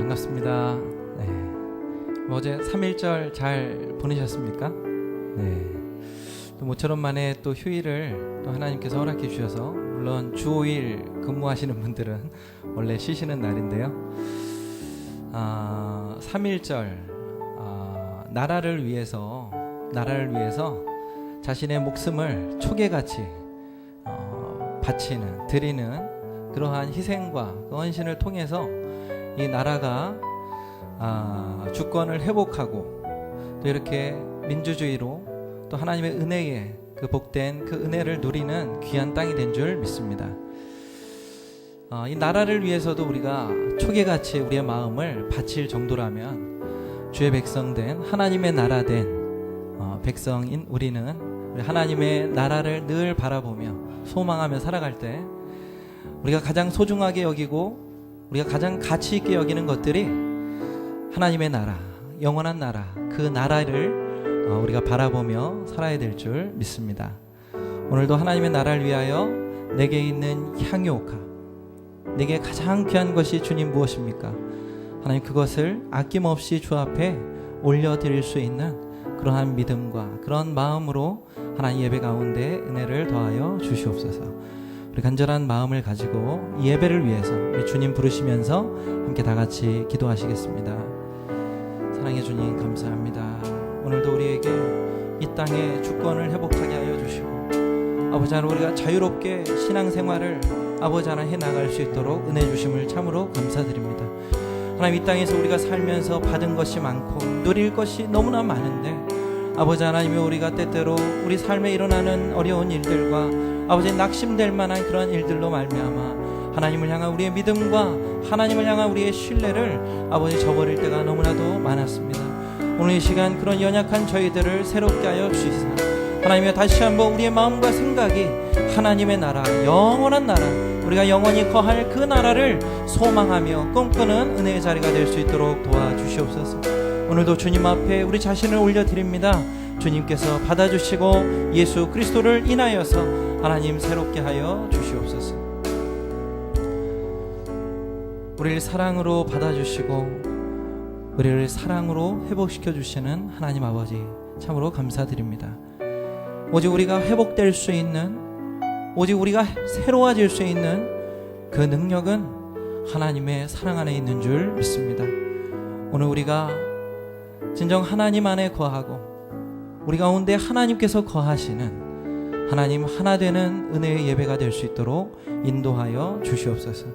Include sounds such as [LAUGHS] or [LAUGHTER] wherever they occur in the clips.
반갑습니다. 네. 뭐 어제 3일절 잘 보내셨습니까? 네. 또 모처럼 만에 또 휴일을 또 하나님께서 허락해 주셔서 물론 주 5일 근무하시는 분들은 [LAUGHS] 원래 쉬시는 날인데요. 아, 3일절 아, 나라를 위해서 나라를 위해서 자신의 목숨을 초계같이 어, 바치는 드리는 그러한 희생과 그 헌신을 통해서 이 나라가 아, 주권을 회복하고 또 이렇게 민주주의로 또 하나님의 은혜에 그 복된 그 은혜를 누리는 귀한 땅이 된 줄 믿습니다. 어, 이 나라를 위해서도 우리가 초계같이 우리의 마음을 바칠 정도라면 주의 백성된 하나님의 나라된 어, 백성인 우리는 우리 하나님의 나라를 늘 바라보며 소망하며 살아갈 때 우리가 가장 소중하게 여기고 우리가 가장 가치 있게 여기는 것들이 하나님의 나라, 영원한 나라, 그 나라를 어, 우리가 바라보며 살아야 될 줄 믿습니다. 오늘도 하나님의 나라를 위하여 내게 있는 향유옥합, 내게 가장 귀한 것이 주님 무엇입니까? 하나님 그것을 아낌없이 주 앞에 올려드릴 수 있는 그러한 믿음과 그런 마음으로 하나님 예배 가운데 은혜를 더하여 주시옵소서. 간절한 마음을 가지고 이 예배를 위해서 우리 주님 부르시면서 함께 다 같이 기도하시겠습니다. 사랑해 주님 감사합니다. 오늘도 우리에게 이 땅의 주권을 회복하게 하여 주시고 아버지 하나님 우리가 자유롭게 신앙생활을 아버지 하나님 해 나갈 수 있도록 은혜 주심을 참으로 감사드립니다. 하나님 이 땅에서 우리가 살면서 받은 것이 많고 누릴 것이 너무나 많은데 아버지 하나님이 우리가 때때로 우리 삶에 일어나는 어려운 일들과 아버지 낙심될 만한 그런 일들로 말미암아 하나님을 향한 우리의 믿음과 하나님을 향한 우리의 신뢰를 아버지 저버릴 때가 너무나도 많았습니다. 오늘 이 시간 그런 연약한 저희들을 새롭게 하여 주시사 하나님의 다시 한번 우리의 마음과 생각이 하나님의 나라 영원한 나라 우리가 영원히 거할 그 나라를 소망하며 꿈꾸는 은혜의 자리가 될 수 있도록 도와주시옵소서. 오늘도 주님 앞에 우리 자신을 올려드립니다. 주님께서 받아주시고 예수 그리스도를 인하여서 하나님 새롭게 하여 주시옵소서. 우리를 사랑으로 받아주시고 우리를 사랑으로 회복시켜 주시는 하나님 아버지 참으로 감사드립니다. 오직 우리가 회복될 수 있는 오직 우리가 새로워질 수 있는 그 능력은 하나님의 사랑 안에 있는 줄 믿습니다. 오늘 우리가 진정 하나님 안에 거하고 우리 가운데 하나님께서 거하시는 하나님 하나 되는 은혜의 예배가 될 수 있도록 인도하여 주시옵소서.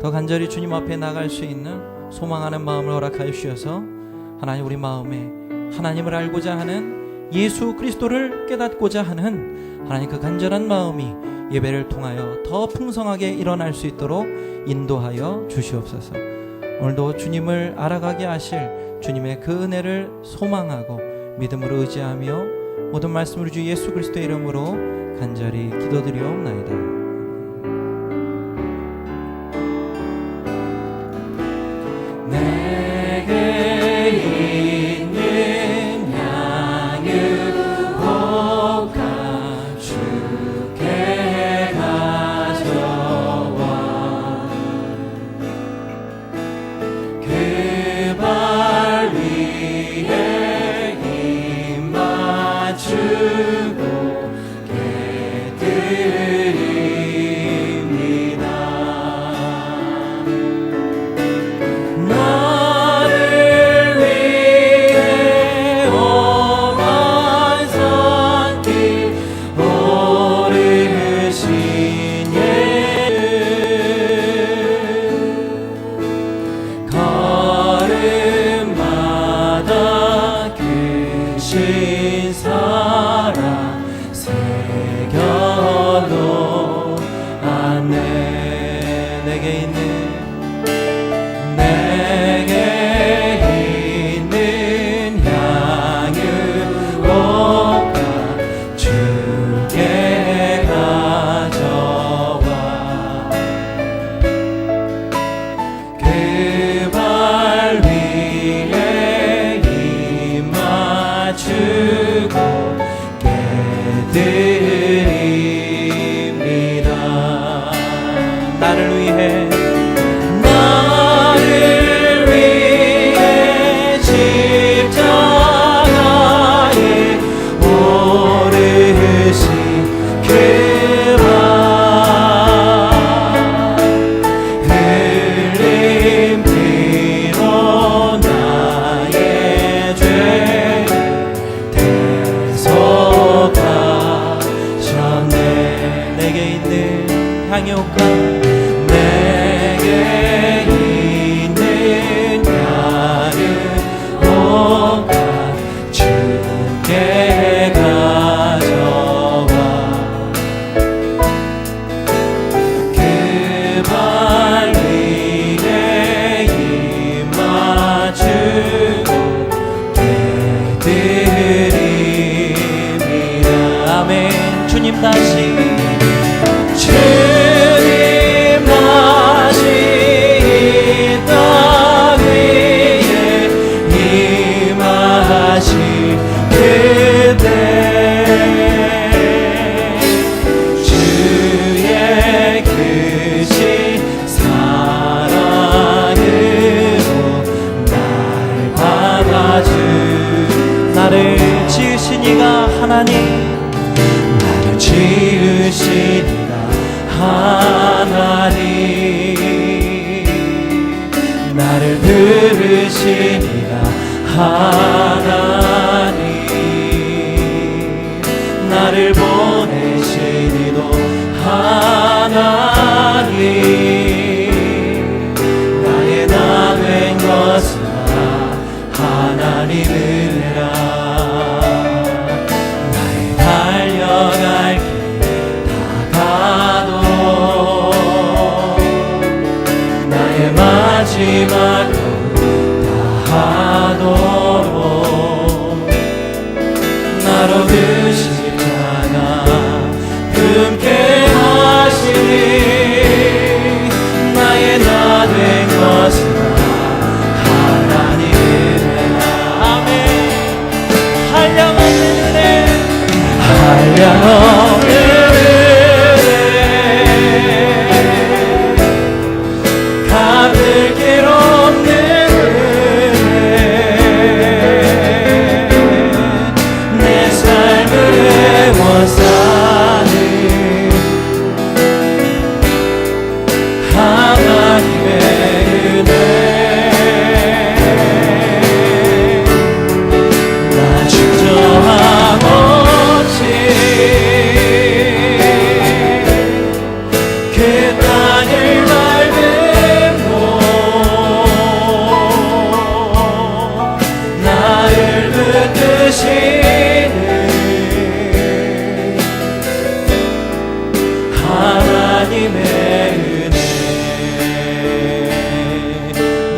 더 간절히 주님 앞에 나갈 수 있는 소망하는 마음을 허락하여 주셔서 하나님 우리 마음에 하나님을 알고자 하는 예수 그리스도를 깨닫고자 하는 하나님 그 간절한 마음이 예배를 통하여 더 풍성하게 일어날 수 있도록 인도하여 주시옵소서. 오늘도 주님을 알아가게 하실 주님의 그 은혜를 소망하고 믿음으로 의지하며 모든 말씀으로 주 예수 그리스도의 이름으로 간절히 기도드리옵나이다.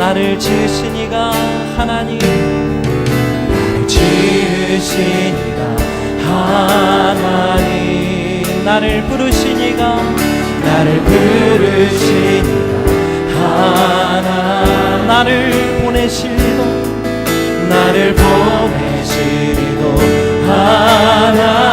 나를 지으시니가 하나님. 나를 지으시니가 하나님. 나를 부르시니가 나를 부르시니가 하나님. 나를 보내시도 나를 보내시도 하나님.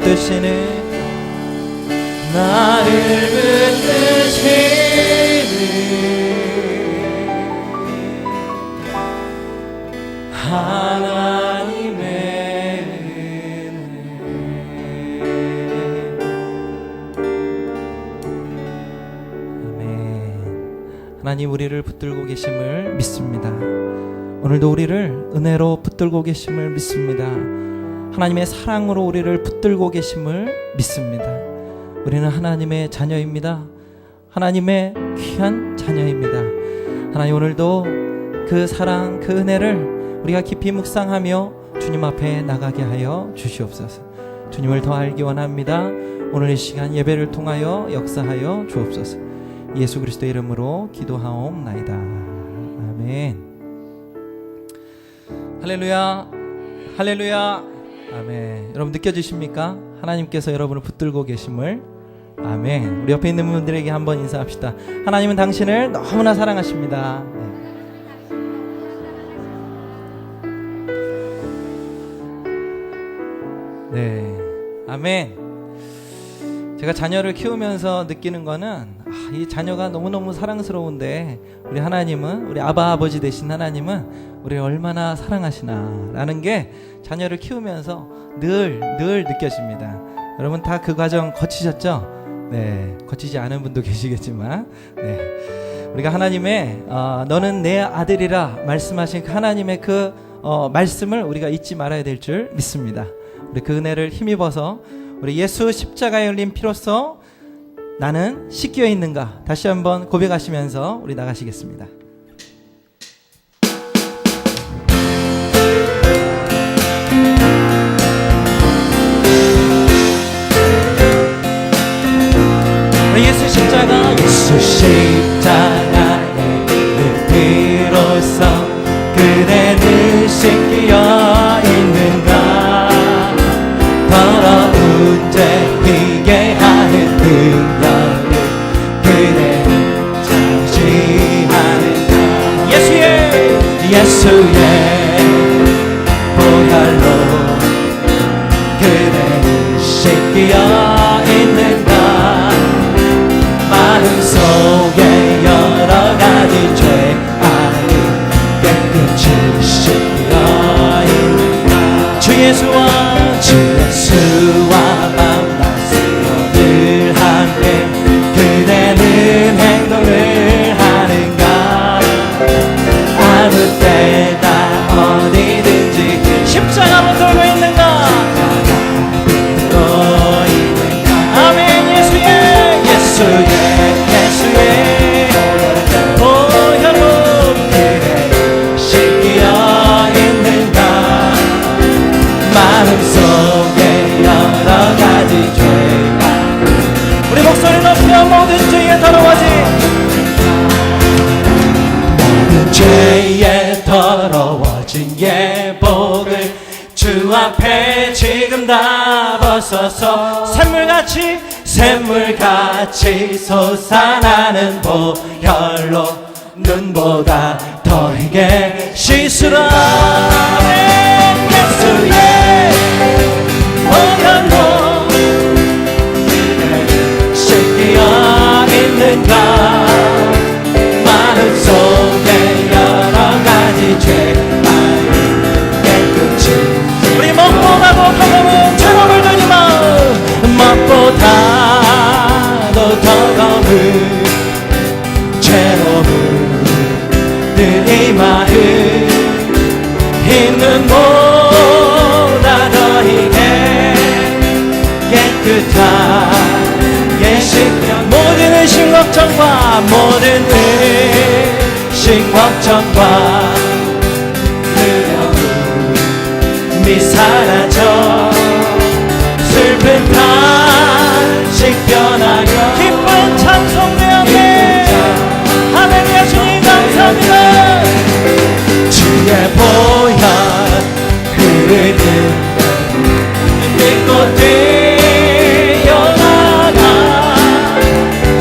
붙드시는 나를 붙드시는 하나님의 은혜. 하나님 우리를 붙들고 계심을 믿습니다. 오늘도 우리를 은혜로 붙들고 계심을 믿습니다. 하나님의 사랑으로 우리를 붙들고 계심을 믿습니다. 우리는 하나님의 자녀입니다. 하나님의 귀한 자녀입니다. 하나님 오늘도 그 사랑, 그 은혜를 우리가 깊이 묵상하며 주님 앞에 나가게 하여 주시옵소서. 주님을 더 알기 원합니다. 오늘 이 시간 예배를 통하여 역사하여 주옵소서. 예수 그리스도 이름으로 기도하옵나이다. 아멘. 할렐루야. 할렐루야. 아멘. 여러분 느껴지십니까? 하나님께서 여러분을 붙들고 계심을. 아멘. 우리 옆에 있는 분들에게 한번 인사합시다. 하나님은 당신을 너무나 사랑하십니다. 네. 네. 아멘. 제가 자녀를 키우면서 느끼는 거는 아, 이 자녀가 너무너무 사랑스러운데 우리 하나님은 우리 아바 아버지 되신 하나님은 우리를 얼마나 사랑하시나라는 게 자녀를 키우면서 늘늘 느껴집니다. 여러분 다 그 과정 거치셨죠? 네, 거치지 않은 분도 [LAUGHS] 계시겠지만, 네, 우리가 하나님의 어, 너는 내 아들이라 말씀하신 그 하나님의 그 어, 말씀을 우리가 잊지 말아야 될 줄 믿습니다. 우리 그 은혜를 힘입어서 우리 예수 십자가에 열린 피로써 나는 씻겨 있는가 다시 한번 고백하시면서 우리 나가시겠습니다. 예수 십자가 예수 십자가의 그 피로써 그대는 씻 벗어서 샘물같이 샘물같이 솟아나는 보혈로 눈보다 더하게 씻으라. 예수의 먹보다도 더러운 죄로를 들이 마음 힘은 보다 더히게 깨끗한 예식령 모든 의심 걱정과 모든 의심 걱정과 두려움이 사라져 주의 보혈 흐르는 믿고 뛰어나가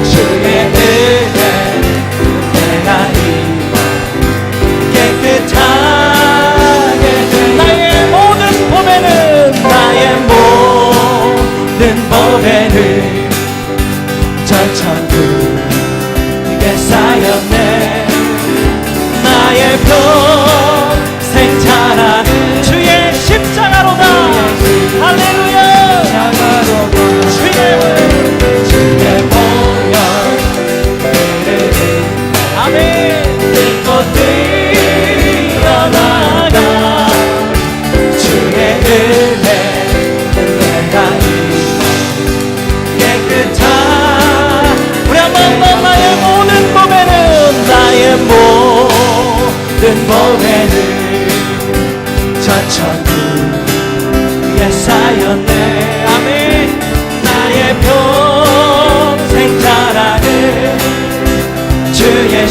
주의 은혜 내가 입어 깨끗하게 돼 나의 모든 범에는 나의 모든 범에는 그의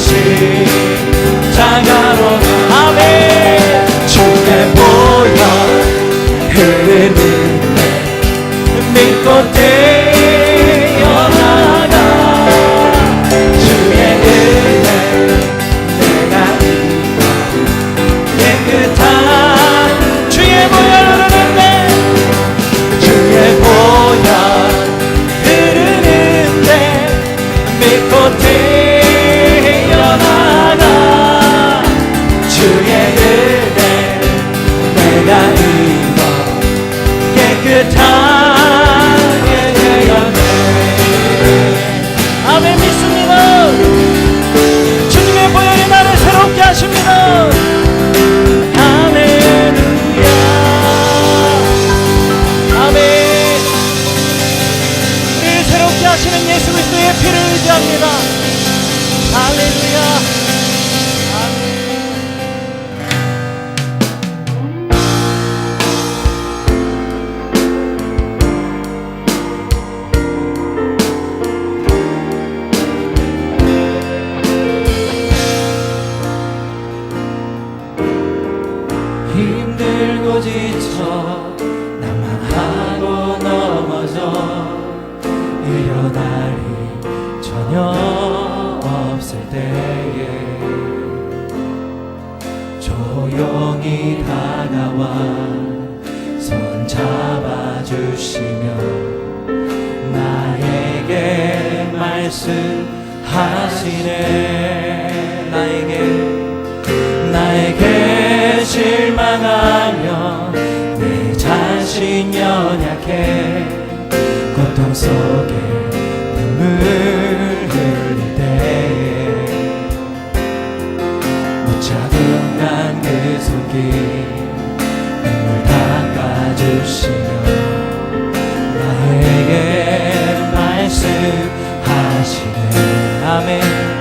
십자가로 아멘. 주께 보여 흐르는 내 믿고 때에 조용히 다가와 손 잡아주시며 나에게 말씀하시네.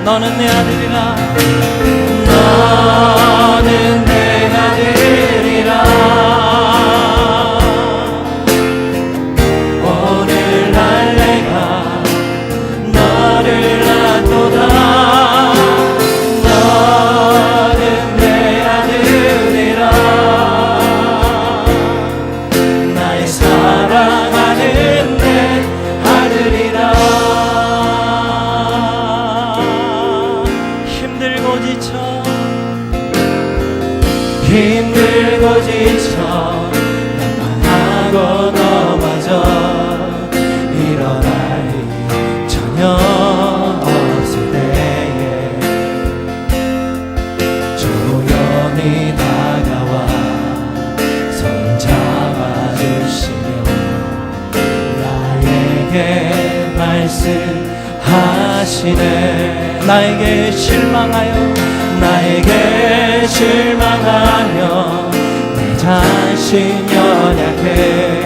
တောင်းနေရသည်လား 나에게 실망하여 나에게 실망하며 내 자신 연약해.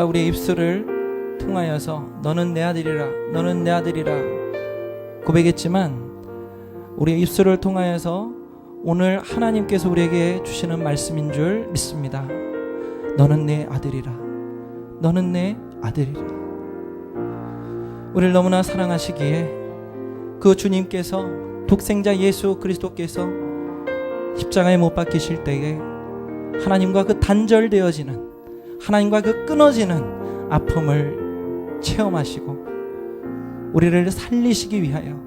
우리가 우리의 입술을 통하여서 너는 내 아들이라 너는 내 아들이라 고백했지만 우리의 입술을 통하여서 오늘 하나님께서 우리에게 주시는 말씀인 줄 믿습니다. 너는 내 아들이라. 너는 내 아들이라. 우리를 너무나 사랑하시기에 그 주님께서 독생자 예수 그리스도께서 십자가에 못 박히실 때에 하나님과 그 단절되어지는 하나님과 그 끊어지는 아픔을 체험하시고 우리를 살리시기 위하여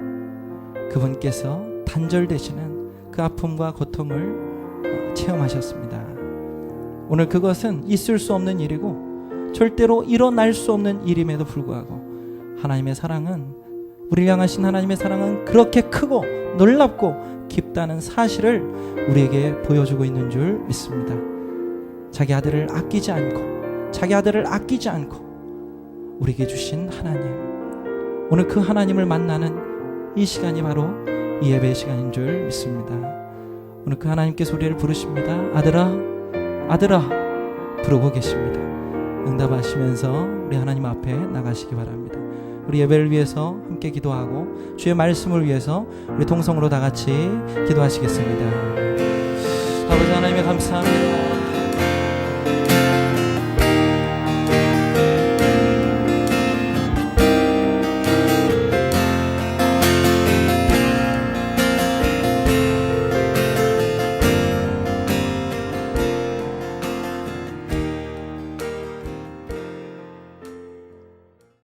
그분께서 단절되시는 그 아픔과 고통을 어, 체험하셨습니다. 오늘 그것은 있을 수 없는 일이고 절대로 일어날 수 없는 일임에도 불구하고 하나님의 사랑은 우리를 향하신 하나님의 사랑은 그렇게 크고 놀랍고 깊다는 사실을 우리에게 보여주고 있는 줄 믿습니다. 자기 아들을 아끼지 않고 자기 아들을 아끼지 않고 우리에게 주신 하나님 오늘 그 하나님을 만나는 이 시간이 바로 이 예배 시간인 줄 믿습니다. 오늘 그 하나님께서 우리를 부르십니다. 아들아, 아들아 부르고 계십니다. 응답하시면서 우리 하나님 앞에 나가시기 바랍니다. 우리 예배를 위해서 함께 기도하고 주의 말씀을 위해서 우리 동성으로 다 같이 기도하시겠습니다. 아버지 하나님의 감사합니다.